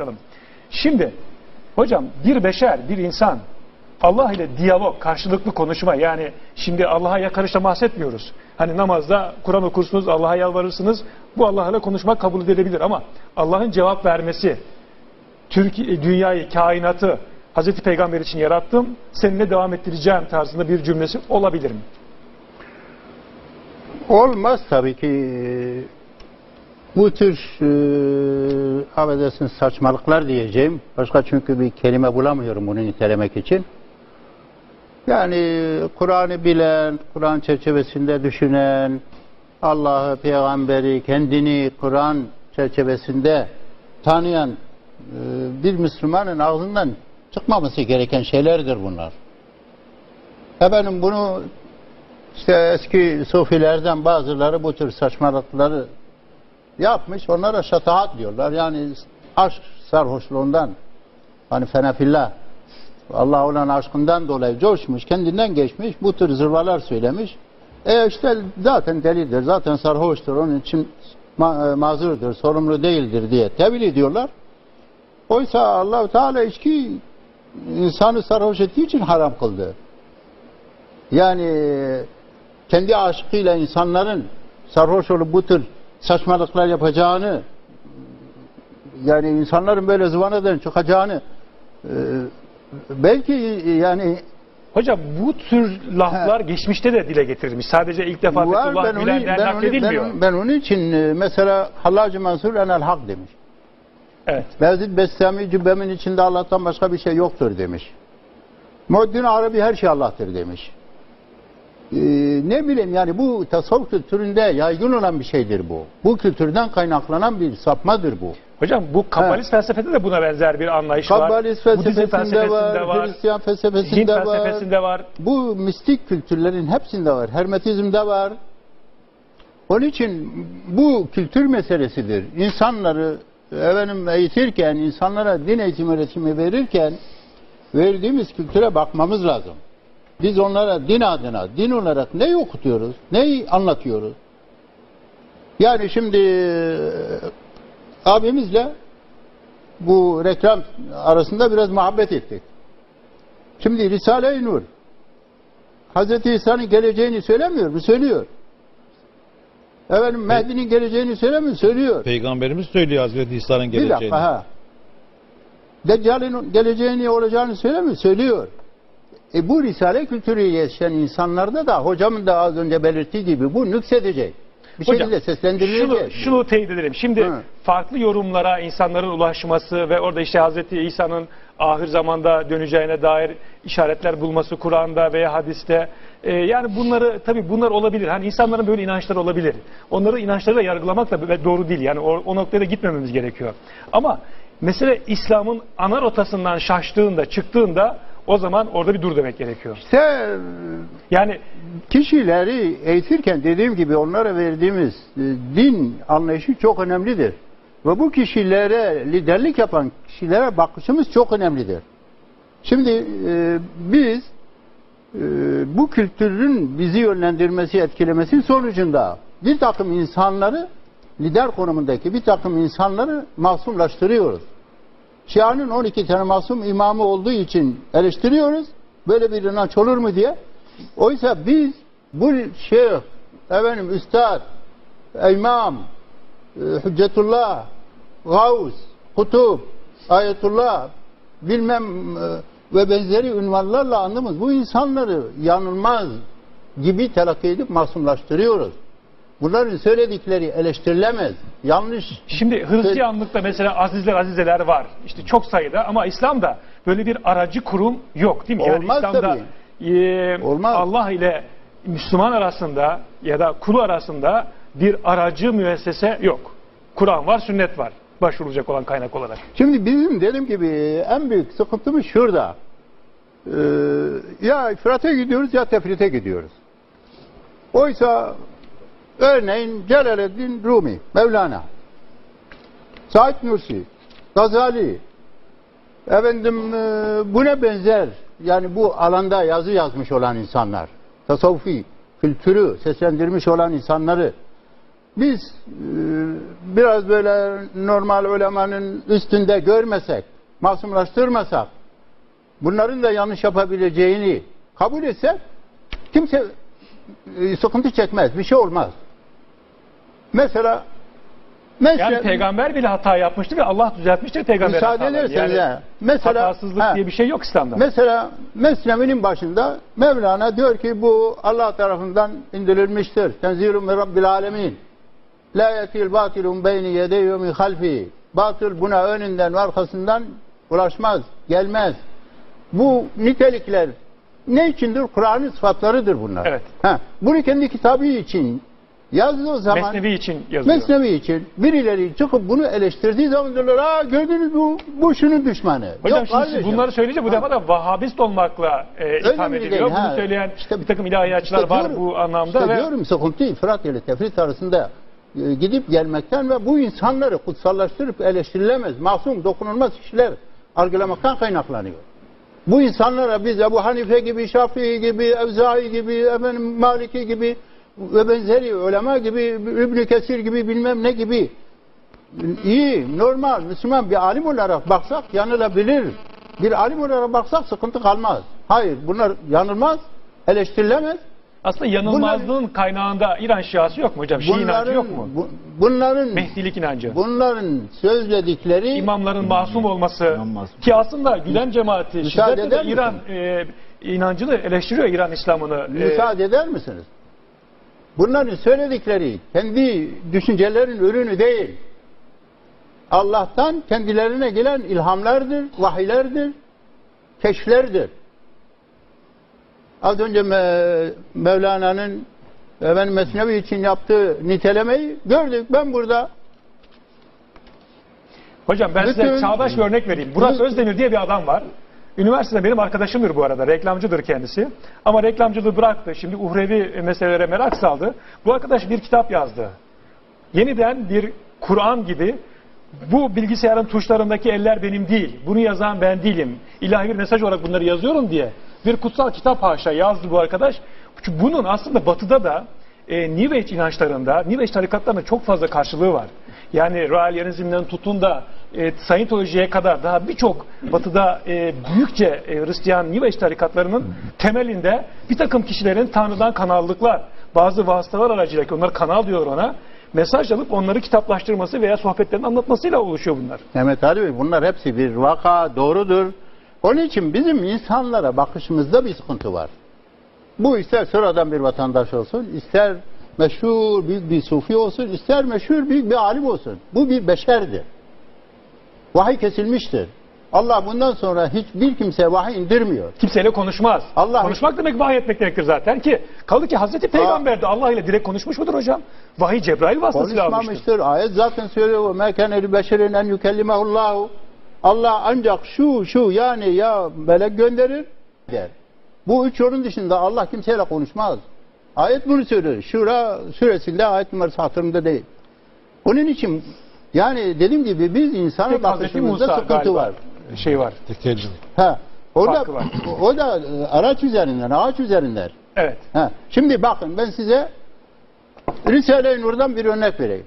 Bakalım. Şimdi hocam bir beşer, bir insan Allah ile diyalog, karşılıklı konuşma yani şimdi Allah'a yakarışla bahsetmiyoruz. Hani namazda Kur'an okursunuz, Allah'a yalvarırsınız. Bu Allah ile konuşmak kabul edilebilir ama Allah'ın cevap vermesi, Türkiye, dünyayı, kainatı Hazreti Peygamber için yarattım, seninle devam ettireceğim tarzında bir cümlesi olabilir mi? Olmaz tabii ki. Bu tür e, affedersiniz saçmalıklar diyeceğim. Başka çünkü bir kelime bulamıyorum bunu nitelemek için. Yani Kur'an'ı bilen, Kur'an çerçevesinde düşünen, Allah'ı, peygamberi, kendini Kur'an çerçevesinde tanıyan e, bir Müslümanın ağzından çıkmaması gereken şeylerdir bunlar. Efendim bunu işte eski sufilerden bazıları bu tür saçmalıkları yapmış. Onlara şatahat diyorlar. Yani aşk sarhoşluğundan hani fenafillah Allah olan aşkından dolayı coşmuş, kendinden geçmiş, bu tür zırvalar söylemiş. E işte zaten delidir, zaten sarhoştur, onun için ma- e, mazurdur, sorumlu değildir diye tevil ediyorlar. Oysa allah Teala içki insanı sarhoş ettiği için haram kıldı. Yani kendi aşkıyla insanların sarhoş olup bu tür saçmalıklar yapacağını yani insanların böyle zıvanadan çıkacağını e, belki yani Hocam bu tür laflar geçmişte de dile getirilmiş. Sadece ilk defa var Fethullah ben Gülen'den ben, nakledilmiyor. ben, ben onun için e, mesela Hallacı Mansur enel hak demiş. Evet. Mevzid Bestami cübbemin içinde Allah'tan başka bir şey yoktur demiş. Muddin Arabi her şey Allah'tır demiş. Ee, ne bileyim yani bu tasavvuf kültüründe yaygın olan bir şeydir bu. Bu kültürden kaynaklanan bir sapmadır bu. Hocam bu Kabbalist felsefede de buna benzer bir anlayış var. Kabbalist Budizm felsefesinde var, var. Hristiyan Hint felsefesinde var. felsefesinde var. Bu mistik kültürlerin hepsinde var. Hermetizmde var. Onun için bu kültür meselesidir. İnsanları efendim eğitirken, insanlara din eğitimi öğretimi verirken verdiğimiz kültüre bakmamız lazım. Biz onlara din adına, din olarak ne okutuyoruz, neyi anlatıyoruz? Yani şimdi e, abimizle bu reklam arasında biraz muhabbet ettik. Şimdi Risale-i Nur Hz. İsa'nın geleceğini söylemiyor mu? Söylüyor. Efendim Mehdi'nin geleceğini söylemiyor mu? Söylüyor. Peygamberimiz söylüyor Hazreti İsa'nın Bir geleceğini. dakika ha. Deccal'in geleceğini olacağını söylemiyor. Söylüyor. E bu Risale kültürü yaşayan insanlarda da hocamın da az önce belirttiği gibi bu nüksedecek. Bir Hocam, şekilde seslendirilecek. Şunu, şunu teyit edelim. Şimdi Hı. farklı yorumlara insanların ulaşması ve orada işte Hazreti İsa'nın ahir zamanda döneceğine dair işaretler bulması Kur'an'da veya hadiste. Ee, yani bunları tabii bunlar olabilir. Hani insanların böyle inançları olabilir. Onları inançlarıyla yargılamak da doğru değil. Yani o, o noktaya da gitmememiz gerekiyor. Ama mesele İslam'ın ana rotasından şaştığında, çıktığında o zaman orada bir dur demek gerekiyor. İşte Yani kişileri eğitirken dediğim gibi onlara verdiğimiz e, din anlayışı çok önemlidir. Ve bu kişilere liderlik yapan kişilere bakışımız çok önemlidir. Şimdi e, biz e, bu kültürün bizi yönlendirmesi, etkilemesi sonucunda bir takım insanları lider konumundaki bir takım insanları masumlaştırıyoruz. Şia'nın 12 tane masum imamı olduğu için eleştiriyoruz. Böyle bir inanç olur mu diye. Oysa biz bu şeyh, efendim üstad, imam, e, hüccetullah, gavs, kutub, ayetullah, bilmem e, ve benzeri ünvanlarla andığımız bu insanları yanılmaz gibi telakki edip masumlaştırıyoruz. Bunların söyledikleri eleştirilemez. Yanlış Şimdi Hristiyanlıkta mesela azizler azizeler var. İşte çok sayıda ama İslam'da böyle bir aracı kurum yok değil mi? Yani Olmaz İslam'da e, Olmaz. Allah ile Müslüman arasında ya da kulu arasında bir aracı müessese yok. Kur'an var, sünnet var. Başvurulacak olan kaynak olarak. Şimdi bizim dediğim gibi en büyük sıkıntımız şurada. Ee, ya ifrate gidiyoruz ya tefrite gidiyoruz. Oysa örneğin Celaleddin Rumi, Mevlana, Said Nursi, Gazali, efendim e, buna benzer yani bu alanda yazı yazmış olan insanlar, tasavvufi kültürü seslendirmiş olan insanları biz e, biraz böyle normal ulemanın üstünde görmesek, masumlaştırmasak, bunların da yanlış yapabileceğini kabul etsek kimse e, sıkıntı çekmez, bir şey olmaz. Mesela mesela Yani peygamber bile hata yapmıştır ve Allah düzeltmiştir peygamber müsaade ederseniz Yani ha, mesela hatasızlık ha, diye bir şey yok İslam'da. Mesela Mesnevi'nin başında Mevlana diyor ki bu Allah tarafından indirilmiştir. Tenzilun min Rabbil alemin. La yetil batilun beyni yedeyhi ve min halfi. Batıl buna önünden ve arkasından ulaşmaz, gelmez. Bu nitelikler ne içindir? Kur'an'ın sıfatlarıdır bunlar. Evet. Ha, bunu kendi kitabı için yazdığı zaman Mesnevi için yazıyor. Mesnevi için birileri çıkıp bunu eleştirdiği zaman diyorlar aa gördünüz bu, bu şunun düşmanı. Hocam Yok şimdi siz bunları söyleyince bu defa da Vahhabist olmakla e, itham ediliyor. değil, Bunu söyleyen İşte- bir takım ilahiyatçılar İşte var diyorum- bu anlamda. işte ve diyorum sıkıntı ifrat ile tefrit arasında e, gidip gelmekten ve bu insanları kutsallaştırıp eleştirilemez, masum, dokunulmaz kişiler algılamaktan kaynaklanıyor. Bu insanlara biz Ebu Hanife gibi, Şafii gibi, Evzai gibi, efendim, Maliki gibi ve benzeri ulema gibi, İbn Kesir gibi bilmem ne gibi iyi, normal, Müslüman bir alim olarak baksak yanılabilir. Bir alim olarak baksak sıkıntı kalmaz. Hayır, bunlar yanılmaz, eleştirilemez. aslında yanılmazlığın kaynağında İran Şiası yok mu hocam? Şii inancı yok mu? bu- bunların Mehdilik inancı. bunların söyledikleri İmamların masum olması ki aslında Gülen cemaati şiddetle İran e, inancını eleştiriyor İran İslam'ını. E, müsaade eder misiniz? Bunların söyledikleri kendi düşüncelerin ürünü değil. Allah'tan kendilerine gelen ilhamlardır, vahiylerdir, keşflerdir. Az önce Me- Mevlana'nın efendim Mesnevi için yaptığı nitelemeyi gördük. Ben burada Hocam ben size Bütün- çağdaş bir örnek vereyim. Bütün- Özdemir diye bir adam var. Üniversitede benim arkadaşımdır bu arada. Reklamcıdır kendisi. Ama reklamcılığı bıraktı. Şimdi uhrevi meselelere merak saldı. Bu arkadaş bir kitap yazdı. Yeniden bir Kur'an gibi bu bilgisayarın tuşlarındaki eller benim değil. Bunu yazan ben değilim. İlahi bir mesaj olarak bunları yazıyorum diye bir kutsal kitap haşa yazdı bu arkadaş. Çünkü bunun aslında batıda da e, New Age inançlarında, New Age tarikatlarında çok fazla karşılığı var. Yani Raelyanizmden tutun da e, Scientology'ye kadar daha birçok batıda e, büyükçe e, Hristiyan New Age tarikatlarının temelinde bir takım kişilerin Tanrı'dan kanallıklar, bazı vasıtalar aracıyla ki onlar kanal diyor ona, mesaj alıp onları kitaplaştırması veya sohbetlerini anlatmasıyla oluşuyor bunlar. Mehmet Ali Bey bunlar hepsi bir vaka doğrudur. Onun için bizim insanlara bakışımızda bir sıkıntı var. Bu ister sıradan bir vatandaş olsun, ister meşhur büyük bir sufi olsun, ister meşhur büyük bir alim olsun. Bu bir beşerdir. Vahiy kesilmiştir. Allah bundan sonra hiçbir kimseye vahiy indirmiyor. Kimseyle konuşmaz. Allah Konuşmak demek vahiy etmek demektir zaten ki. Kaldı ki Hazreti Peygamber de Allah ile direkt konuşmuş mudur hocam? Vahiy Cebrail vasıtasıyla almıştır. Konuşmamıştır. Ayet zaten söylüyor. Mekan eli beşerin en yükellimehullahu. Allah ancak şu şu yani ya melek gönderir der. Bu üç onun dışında Allah kimseyle konuşmaz. Ayet bunu söylüyor. Şura suresinde ayet numarası hatırımda değil. Onun için yani dediğim gibi biz insana bakışımızda sıkıntı galiba var. şey var. Tekellim. Ha. O da, Farkı var. o da e, araç üzerinden, ağaç üzerinden. Evet. Ha. Şimdi bakın ben size Risale-i Nur'dan bir örnek vereyim.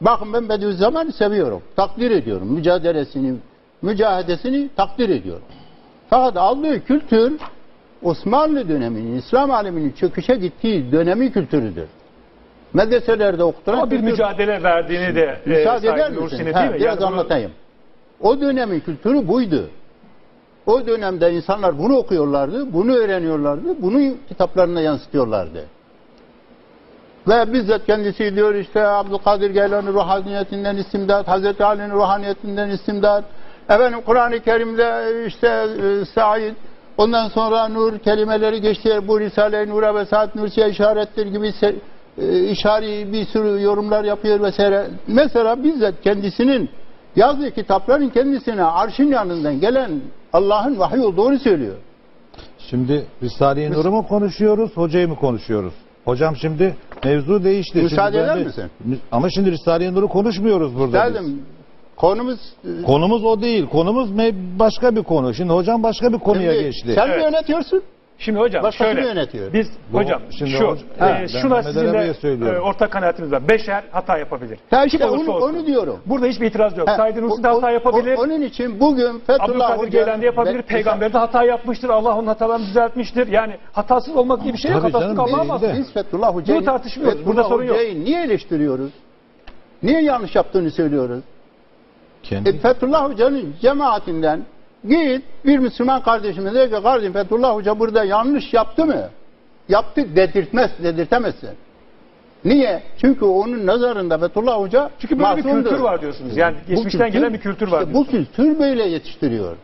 Bakın ben Bediüzzaman'ı seviyorum. Takdir ediyorum. Mücadelesini, mücahedesini takdir ediyorum. Fakat aldığı kültür Osmanlı döneminin, İslam aleminin çöküşe gittiği dönemi kültürüdür. Medreselerde okutulan Ama bir kültür- mücadele verdiğini de e, Müsaade eder Said misin? Ha, biraz Yani bunu- anlatayım. O dönemin kültürü buydu. O dönemde insanlar bunu okuyorlardı, bunu öğreniyorlardı, bunu kitaplarına yansıtıyorlardı. Ve bizzat kendisi diyor işte Abdülkadir Geylani ruhaniyetinden istimdat, Hazreti Ali'nin ruhaniyetinden istimdat, efendim Kur'an-ı Kerim'de işte e, Said, ondan sonra nur kelimeleri geçti, bu Risale-i Nur'a ve Saat Nursi'ye işarettir gibi e, işari bir sürü yorumlar yapıyor vesaire. Mesela bizzat kendisinin yazdığı kitapların kendisine arşın yanından gelen Allah'ın vahiy olduğunu söylüyor. Şimdi Risale-i Nur'u mu konuşuyoruz, hocayı mı konuşuyoruz? Hocam şimdi mevzu değişti. Müsaade Şimdi eder de- misin? Ama şimdi Risale-i Nur'u konuşmuyoruz burada biz. Derdim konumuz e, Konumuz o değil. Konumuz başka bir konu. Şimdi hocam başka bir konuya Şimdi geçti. Sen mi Evet. yönetiyorsun? Şimdi hocam Başkası şöyle. yönetiyor. Biz Bu- hocam şimdi şu hoca- e, Ha, ben şuna Mehmet sizin Bey'e de söylüyorum. e, ortak kanaatiniz var. Beşer hata yapabilir. Ya işte Kim olursa onu- olsun. onu diyorum. Burada hiçbir itiraz yok. Ha, Said Nursi de o- hata o- yapabilir. o- onun için bugün Fethullah Abdülkadir Hoca Geylani de yapabilir. Ve- Peygamber de hata yapmıştır. Allah onun hatalarını düzeltmiştir. Yani hatasız olmak diye bir şey yok. Tabii Hatasız canım, kalmaz. değil de. Biz Fethullah Hoca'yı Bunu tartışmıyoruz. Fethullah Burada sorun yok. Hoca'yı niye eleştiriyoruz? Niye yanlış yaptığını söylüyoruz? Kendi E, Fethullah Hoca'nın cemaatinden git bir Müslüman kardeşime de ki kardeşim Fethullah Hoca burada yanlış yaptı mı? Yaptı dedirtmez, dedirtemezsin. Niye? Çünkü onun nazarında Fethullah Hoca Çünkü böyle bir masumdur. kültür var diyorsunuz. Yani geçmişten kültür- gelen bir kültür var işte bu kültür böyle yetiştiriyor.